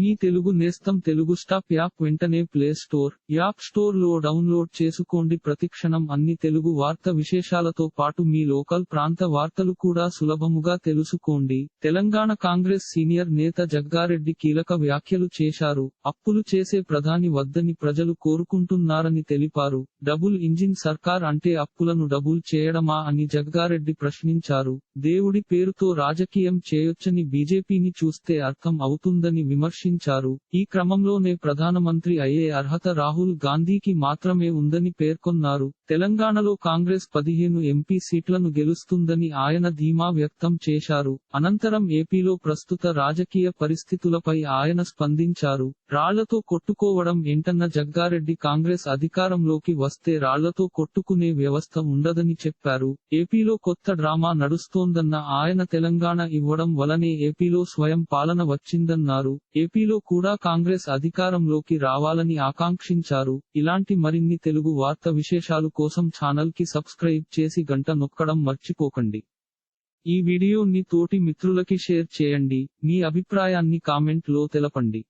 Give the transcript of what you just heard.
మీ తెలుగు నేస్తం Telugu stop app వెంటనే play store app స్టోర్లో డౌన్లోడ్ చేసుకోండి. ప్రతిక్షణం అన్ని తెలుగు వార్త విశేషాలతో పాటు మీ లోకల్ ప్రాంత వార్తలు కూడా సులభముగా తెలుసుకోండి. తెలంగాణ కాంగ్రెస్ సీనియర్ నేత జగ్గారెడ్డి కీలక వ్యాఖ్యలు చేశారు. అప్పులు చేసే ప్రధాని వద్దని ప్రజలు కోరుకుంటున్నారని తెలిపారు. డబుల్ ఇంజిన్ సర్కార్ అంటే అప్పులను డబుల్ చేయడమా అని జగ్గారెడ్డి ప్రశ్నించారు. దేవుడి పేరుతో రాజకీయం చేయొచ్చని బీజేపీని చూస్తే అర్థం అవుతుందని విమర్శించారు. ఈ క్రమంలోనే ప్రధానమంత్రి అయ్యే అర్హత రాహుల్ గాంధీకి మాత్రమే ఉందని పేర్కొన్నారు. తెలంగాణలో కాంగ్రెస్ పదిహేను ఎంపీ సీట్లను గెలుస్తుందని ఆయన ధీమా వ్యక్తం చేశారు. అనంతరం ఏపీలో ప్రస్తుత రాజకీయ పరిస్థితులపై ఆయన స్పందించారు. రాళ్ళతో కొట్టుకోవడం ఏంటన్న జగ్గారెడ్డి కాంగ్రెస్ అధికారంలోకి వస్తే రాళ్ళతో కొట్టుకునే వ్యవస్థ ఉండదని చెప్పారు. ఏపీలో కొత్త డ్రామా నడుస్తోందన్న ఆయన తెలంగాణ ఇవ్వడం వలనే ఏపీలో స్వయం పాలన వచ్చిందన్నారు. ఏపీలో కూడా కాంగ్రెస్ అధికారంలోకి రావాలని ఆకాంక్షించారు. ఇలాంటి మరిన్ని తెలుగు వార్త విశేషాలు కోసం ఛానల్కి సబ్స్క్రైబ్ చేసి గంట నొక్కడం మర్చిపోకండి. ఈ వీడియోని తోటి మిత్రులకి షేర్ చేయండి. మీ అభిప్రాయాన్ని కామెంట్లో తెలపండి.